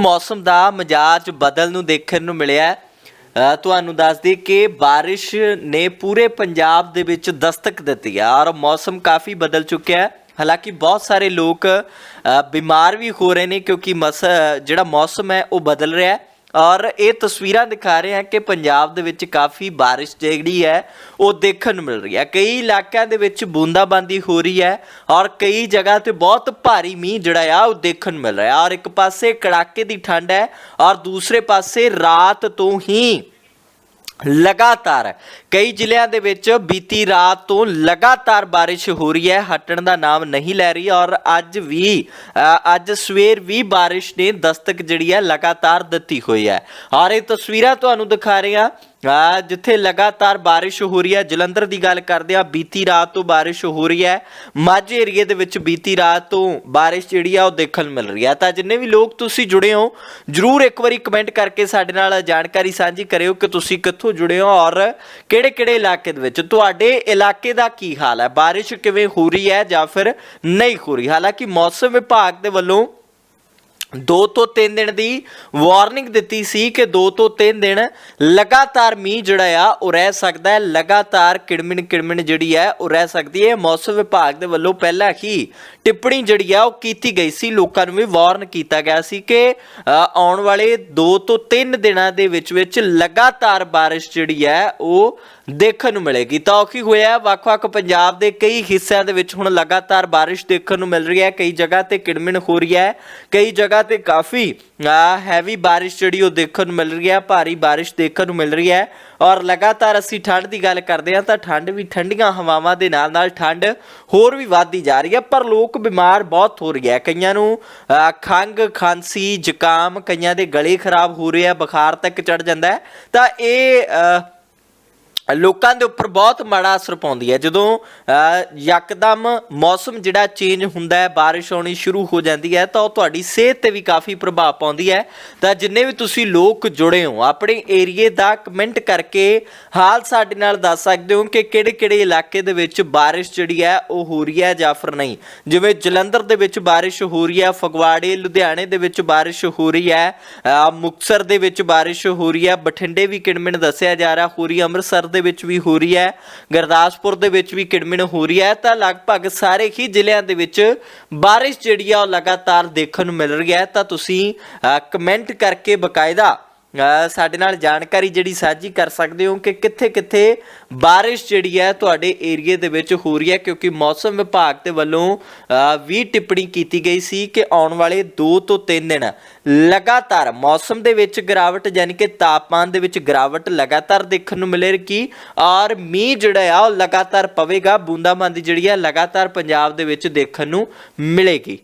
ਮੌਸਮ ਦਾ ਮਜ਼ਾਜ ਬਦਲ ਨੂੰ ਦੇਖਣ ਨੂੰ ਮਿਲਿਆ ਤੁਹਾਨੂੰ ਦੱਸ ਦਈਏ ਕਿ ਬਾਰਿਸ਼ ਨੇ ਪੂਰੇ ਪੰਜਾਬ ਦੇ ਵਿੱਚ ਦਸਤਕ ਦਿੱਤੀ ਹੈ ਔਰ ਮੌਸਮ ਕਾਫੀ ਬਦਲ ਚੁੱਕਿਆ ਹੈ। ਹਾਲਾਂਕਿ ਬਹੁਤ ਸਾਰੇ ਲੋਕ ਬਿਮਾਰ ਵੀ ਹੋ ਰਹੇ ਨੇ ਕਿਉਂਕਿ ਮਸ, ਜਿਹੜਾ ਮੌਸਮ ਹੈ ਉਹ ਬਦਲ ਰਿਹਾ ਹੈ। ਔਰ ਇਹ ਤਸਵੀਰਾਂ ਦਿਖਾ ਰਹੇ ਹਨ ਕਿ ਪੰਜਾਬ ਦੇ ਵਿੱਚ ਕਾਫੀ ਬਾਰਿਸ਼ ਜਿਹੜੀ ਹੈ, ਉਹ ਦੇਖਣ ਨੂੰ ਮਿਲ ਰਹੀ ਹੈ। ਕਈ ਇਲਾਕਿਆਂ ਦੇ ਵਿੱਚ ਬੂੰਦਾਬਾਂਦੀ ਹੋ ਰਹੀ ਹੈ ਔਰ ਕਈ ਜਗ੍ਹਾ ਤੇ ਬਹੁਤ ਭਾਰੀ ਮੀਂਹ ਜਿਹੜਾ ਆ, ਉਹ ਦੇਖਣ ਨੂੰ ਮਿਲ ਰਿਹਾ ਔਰ ਇੱਕ ਪਾਸੇ ਕੜਾਕੇ ਦੀ ਠੰਡ ਹੈ ਔਰ ਦੂਸਰੇ ਪਾਸੇ ਰਾਤ ਤੋਂ ਹੀ ਲਗਾਤਾਰ। ਕਈ ਜ਼ਿਲ੍ਹਿਆਂ ਦੇ ਵਿੱਚ ਬੀਤੀ ਰਾਤ ਤੋਂ ਲਗਾਤਾਰ ਬਾਰਿਸ਼ ਹੋ ਰਹੀ ਹੈ, ਹਟਣ ਦਾ ਨਾਮ ਨਹੀਂ ਲੈ ਰਹੀ ਔਰ ਅੱਜ ਵੀ ਅੱਜ ਸਵੇਰ ਵੀ ਬਾਰਿਸ਼ ਨੇ ਦਸਤਕ ਜਿਹੜੀ ਹੈ ਲਗਾਤਾਰ ਦਿੱਤੀ ਹੋਈ ਹੈ। ਔਰ ਇਹ ਤਸਵੀਰਾਂ ਤੁਹਾਨੂੰ ਦਿਖਾ ਰਹੇ ਹਾਂ। ਆ, ਜਿੱਥੇ ਲਗਾਤਾਰ ਬਾਰਿਸ਼ ਹੋ ਰਹੀ ਹੈ, ਜਲੰਧਰ ਦੀ ਗੱਲ ਕਰਦੇ ਆ ਬੀਤੀ ਰਾਤ ਤੋਂ ਬਾਰਿਸ਼ ਹੋ ਰਹੀ ਹੈ। ਮਾਝੇ ਏਰੀਏ ਦੇ ਵਿੱਚ ਬੀਤੀ ਰਾਤ ਤੋਂ ਬਾਰਿਸ਼ ਜਿਹੜੀ ਆ, ਉਹ ਦੇਖਣ ਨੂੰ ਮਿਲ ਰਹੀ ਹੈ। ਤਾਂ ਜਿੰਨੇ ਵੀ ਲੋਕ ਤੁਸੀਂ ਜੁੜੇ ਹੋ, ਜਰੂਰ ਇੱਕ ਵਾਰੀ ਕਮੈਂਟ ਕਰਕੇ ਸਾਡੇ ਨਾਲ ਜਾਣਕਾਰੀ ਸਾਂਝੀ ਕਰਿਓ ਕਿ ਤੁਸੀਂ ਕਿੱਥੋਂ ਜੁੜੇ ਹੋ ਔਰ ਕਿਹੜੇ-ਕਿਹੜੇ ਇਲਾਕੇ ਦੇ ਵਿੱਚ। ਤੁਹਾਡੇ ਇਲਾਕੇ ਦਾ ਕੀ ਹਾਲ ਹੈ? ਬਾਰਿਸ਼ ਕਿਵੇਂ ਹੋ ਰਹੀ ਹੈ ਜਾਂ ਫਿਰ ਨਹੀਂ ਹੋ ਰਹੀ? ਹਾਲਾਂਕਿ ਮੌਸਮ ਵਿਭਾਗ ਦੇ ਵੱਲੋਂ ਦੋ ਤੋਂ ਤਿੰਨ ਦਿਨ ਦੀ ਵਾਰਨਿੰਗ ਦਿੱਤੀ ਸੀ ਕਿ ਦੋ ਤੋਂ ਤਿੰਨ ਦਿਨ ਲਗਾਤਾਰ ਮੀਂਹ ਜਿਹੜਾ ਆ, ਉਹ ਰਹਿ ਸਕਦਾ ਹੈ। ਲਗਾਤਾਰ ਕਿੜਮਿਣ ਕਿੜਮਿਣ ਜਿਹੜੀ ਹੈ, ਉਹ ਰਹਿ ਸਕਦੀ ਹੈ। ਮੌਸਮ ਵਿਭਾਗ ਦੇ ਵੱਲੋਂ ਪਹਿਲਾਂ ਹੀ ਟਿੱਪਣੀ ਜਿਹੜੀ ਆ, ਉਹ ਕੀਤੀ ਗਈ ਸੀ। ਲੋਕਾਂ ਨੂੰ ਵੀ ਵਾਰਨ ਕੀਤਾ ਗਿਆ ਸੀ ਕਿ ਆਉਣ ਵਾਲੇ ਦੋ ਤੋਂ ਤਿੰਨ ਦਿਨਾਂ ਦੇ ਵਿੱਚ ਵਿੱਚ ਲਗਾਤਾਰ ਬਾਰਿਸ਼ ਜਿਹੜੀ ਹੈ, ਉਹ ਦੇਖਣ ਨੂੰ ਮਿਲੇਗੀ। ਤਾਂ ਔਖੀ ਹੋਇਆ ਵੱਖ-ਵੱਖ ਪੰਜਾਬ ਦੇ ਕਈ ਹਿੱਸਿਆਂ ਦੇ ਵਿੱਚ ਹੁਣ ਲਗਾਤਾਰ ਬਾਰਿਸ਼ ਦੇਖਣ ਨੂੰ ਮਿਲ ਰਹੀ ਹੈ। ਕਈ ਜਗ੍ਹਾ ਤੇ ਕਿੜਮਿਣ ਹੋ ਰਹੀ ਹੈ। ਕਈ ਜਗ੍ਹਾ ਤੇ ਕਾਫੀ ਹੈਵੀ ਬਾਰਿਸ਼ ਜਿਹੜੀ ਉਹ ਦੇਖਣ ਨੂੰ ਮਿਲ ਰਹੀ ਹੈ ਭਾਰੀ ਬਾਰਿਸ਼ ਦੇਖਣ ਨੂੰ ਮਿਲ ਰਹੀ ਹੈ ਔਰ ਲਗਾਤਾਰ ਅਸੀਂ ਠੰਡ ਦੀ ਗੱਲ ਕਰਦੇ ਹਾਂ ਤਾਂ ਠੰਡ ਵੀ ਠੰਡੀਆਂ ਹਵਾਵਾਂ ਦੇ ਨਾਲ ਨਾਲ ਠੰਡ ਹੋਰ ਵੀ ਵੱਧਦੀ ਜਾ ਰਹੀ ਹੈ ਪਰ ਲੋਕ ਬਿਮਾਰ ਬਹੁਤ ਹੋ ਰਹੀ ਹੈ। ਕਈਆਂ ਨੂੰ ਅ, ਖੰਗ ਖਾਂਸੀ ਜ਼ੁਕਾਮ ਕਈਆਂ ਦੇ ਗਲੇ ਖਰਾਬ ਹੋ ਰਹੇ ਆ ਬੁਖਾਰ ਤੱਕ ਚੜ ਜਾਂਦਾ ਤਾਂ ਇਹ ਲੋਕਾਂ ਦੇ ਉੱਪਰ ਬਹੁਤ ਮਾੜਾ ਅਸਰ ਪਾਉਂਦੀ ਹੈ। ਜਦੋਂ ਯਕਦਮ ਮੌਸਮ ਜਿਹੜਾ ਚੇਂਜ ਹੁੰਦਾ ਹੈ ਬਾਰਿਸ਼ ਆਉਣੀ ਸ਼ੁਰੂ ਹੋ ਜਾਂਦੀ ਹੈ ਤਾਂ ਉਹ ਤੁਹਾਡੀ ਸਿਹਤ ਤੇ ਵੀ ਕਾਫੀ ਪ੍ਰਭਾਵ ਪਾਉਂਦੀ ਹੈ। ਤਾਂ ਜਿੰਨੇ ਵੀ ਤੁਸੀਂ ਲੋਕ ਜੁੜੇ ਹੋ ਆਪਣੇ ਏਰੀਏ ਦਾ ਕਮੈਂਟ ਕਰਕੇ ਹਾਲ ਸਾਡੇ ਨਾਲ ਦੱਸ ਸਕਦੇ ਹੋ ਕਿ ਕਿਹੜੇ-ਕਿਹੜੇ ਇਲਾਕੇ ਦੇ ਵਿੱਚ ਬਾਰਿਸ਼ ਜਿਹੜੀ ਹੈ ਉਹ ਹੋ ਰਹੀ ਹੈ ਜਾਂ ਫਿਰ ਨਹੀਂ। ਜਿਵੇਂ ਜਲੰਧਰ ਦੇ ਵਿੱਚ ਬਾਰਿਸ਼ ਹੋ ਰਹੀ ਹੈ ਫਗਵਾੜੇ ਲੁਧਿਆਣੇ ਦੇ ਵਿੱਚ ਬਾਰਿਸ਼ ਹੋ ਰਹੀ ਹੈ ਅ, ਮੁਕਤਸਰ ਦੇ ਵਿੱਚ ਬਾਰਿਸ਼ ਹੋ ਰਹੀ ਹੈ ਬਠਿੰਡੇ ਵੀ ਕਿਣਮਿਣ ਦੱਸਿਆ ਜਾ ਰਿਹਾ ਹੋ ਰਹੀ ਅੰਮ੍ਰਿਤਸਰ ਦੇ ਵਿੱਚ ਵੀ ਹੋ ਰਹੀ ਹੈ। ਗੁਰਦਾਸਪੁਰ ਦੇ ਵਿੱਚ ਵੀ ਕਿੜਮਿਣ ਹੋ ਰਹੀ ਹੈ। ਤਾਂ ਲਗਭਗ ਸਾਰੇ ਹੀ ਜ਼ਿਲ੍ਹਿਆਂ ਦੇ ਵਿੱਚ ਬਾਰਿਸ਼ ਜਿਹੜੀ ਆ ਉਹ ਲਗਾਤਾਰ ਦੇਖਣ ਨੂੰ ਮਿਲ ਰਹੀ ਹੈ। ਤਾਂ ਤੁਸੀਂ ਅ, ਕਮੈਂਟ ਕਰਕੇ ਬਕਾਇਦਾ ਸਾਡੇ ਨਾਲ ਜਾਣਕਾਰੀ ਜਿਹੜੀ ਸਾਂਝੀ ਕਰ ਸਕਦੇ ਹੋ ਕਿ ਕਿੱਥੇ-ਕਿੱਥੇ ਬਾਰਿਸ਼ ਜਿਹੜੀ ਹੈ ਤੁਹਾਡੇ ਏਰੀਏ ਦੇ ਵਿੱਚ ਹੋ ਰਹੀ ਹੈ, ਕਿਉਂਕਿ ਮੌਸਮ ਵਿਭਾਗ ਦੇ ਵੱਲੋਂ ਵੀ ਟਿੱਪਣੀ ਕੀਤੀ ਗਈ ਸੀ ਕਿ ਆਉਣ ਵਾਲੇ 2 ਤੋਂ 3 ਦਿਨ ਲਗਾਤਾਰ ਮੌਸਮ ਦੇ ਵਿੱਚ ਗਿਰਾਵਟ, ਯਾਨੀ ਕਿ ਤਾਪਮਾਨ ਦੇ ਵਿੱਚ ਗਿਰਾਵਟ ਲਗਾਤਾਰ ਦੇਖਣ ਨੂੰ ਮਿਲੇਗੀ ਔਰ ਮੀਂਹ ਜਿਹੜਾ ਆ ਉਹ ਲਗਾਤਾਰ ਪਵੇਗਾ, ਬੂੰਦਾਬਾਂਦੀ ਜਿਹੜੀ ਆ ਲਗਾਤਾਰ ਪੰਜਾਬ ਦੇ ਵਿੱਚ ਦੇਖਣ ਨੂੰ ਮਿਲੇਗੀ।